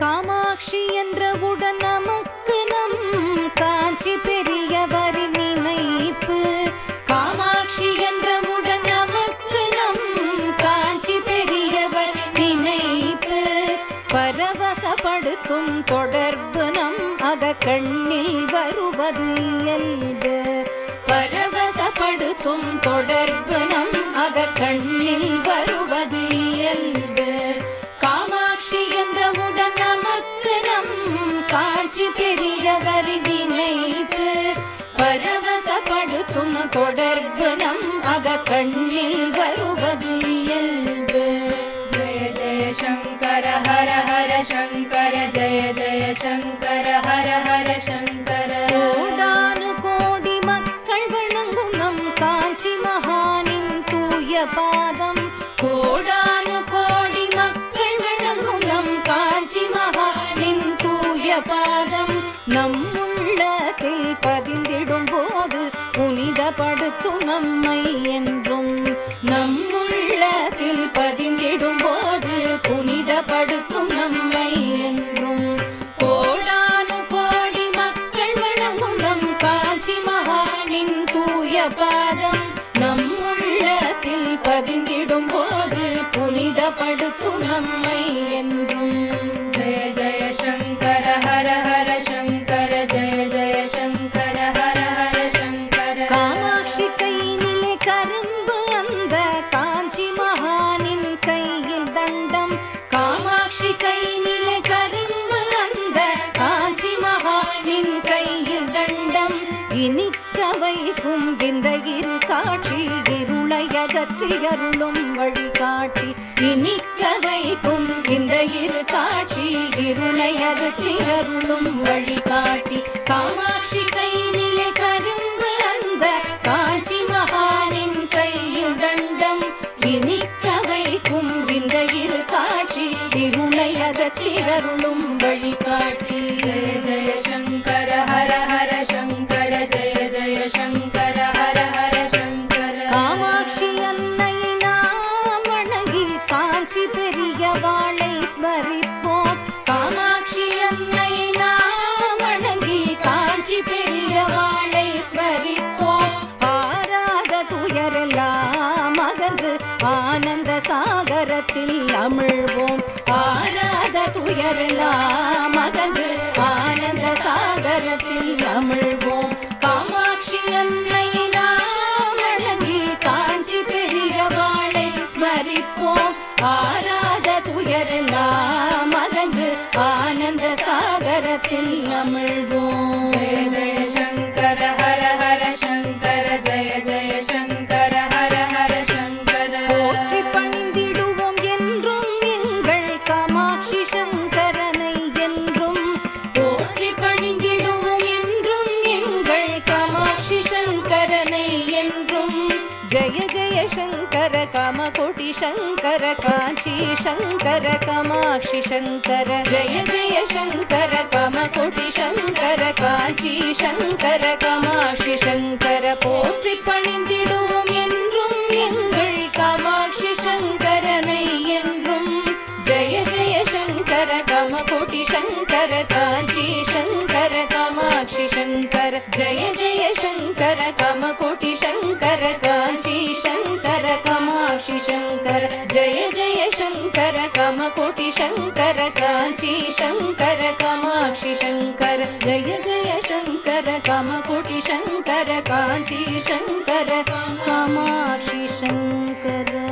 காமாட்சி என்றவுடன் நமக்கு நம் காஞ்சி பெரியவரின் இமைப்பு காமாட்சி என்றவுடன் நமக்கு நம் காஞ்சி பெரியவர் நினைப்பு. பரவசப்படுத்தும் தொடர்பு நம் அக கண்ணில் வருவது இயல்பு. பரவசப்படுத்தும் தொடர்பு நம் அக கண்ணில் வருவது இயல்பு. காஞ்சி பெரியவர் நினைப்பு பரவசப்படுத்தும் தொடர்பு நம் அகக்கண்ணில் வருவது இயல்பு. ஜெய ஜெய சங்கர ஹர ஹர சங்கர ஜெய ஜெய சங்கர ஹர ஹர சங்கர. கோடானு கோடி மக்கள் வணங்கும் நம் காஞ்சி மகானின் தூய பா பாதம் நம் உள்ளத்தில் பதிந்திடும் போது புனிதப்படுத்தும் நம்மை என்றும். நம் உள்ளத்தில் பதிந்திடும் போது புனிதப்படுத்தும் நம்மை என்றும். கோடானு கோடி மக்கள் வணங்கும் நம் காஞ்சி மகானின் தூய பாதம் நம் உள்ளத்தில் பதிந்திடும் போது புனிதப்படுத்தும் நம்மை என்றும். தண்டம் இனிக்க வைக்கும் இந்த இரு காட்சி இருளையகற்றி அருளும் வழிகாட்டி. இனிக்க வைக்கும் இந்த இரு காட்சி இருளையகற்றி அருளும் வழிகாட்டி. காமாட்சி கை நிலை திகருளும் வழிகாட்டி ஜெய ஜெய சங்கர ஹர ஹர சங்கர ஜெய ஜெய சங்கர ஹர ஹர சங்கர. காமாட்சி அன்னையை நாம் வணங்கி காஞ்சி பெரிய வாழை ஸ்மரிப்போம். காமாட்சி அன்னையை நாம் வணங்கி காஞ்சி பெரிய வாழை ஸ்மரிப்போம். ஆராத துயரெல்லாம் மகந்து ஆனந்த சாகரத்தில் அமிழ்வோம். ஆராத துயரெல்லாம் அகன்று ஆனந்த சாகரத்தில் அமிழ்வோம். காமாட்சி அன்னையை நாம் வணங்கி காஞ்சி பெரிய வாளை ஸ்மரிப்போம். ஆராத துயரெல்லாம் ஆனந்த சாகரத்தில் அமிழ்வோம். என்றும் ஜெய ஜெய சங்கர காமகோட்டி சங்கர காஞ்சி சங்கர காமாட்சி சங்கர ஜெய ஜெய சங்கர காமகோட்டி சங்கர காஞ்சி சங்கர காமாட்சி சங்கர போற்றி பணிந்திடுவோம் என்றும் எங்கள் காமாட்சி சங்கரனை என்றும்। ஜெய ஜெய சங்கர காமகோட்டி சங்கர காஞ்சி சங்கர காமாட்சி சங்கர ஜெய ஜெய शङ्कर कमकोटि शङ्कर काञ्ची शङ्कर कमाक्षि शङ्कर जय जय शङ्कर कमकोटि शङ्कर काञ्ची शङ्कर कमाक्षि शङ्कर जय जय शङ्कर कमकोटि शङ्कर काञ्ची शङ्कर कममाक्षि शङ्कर।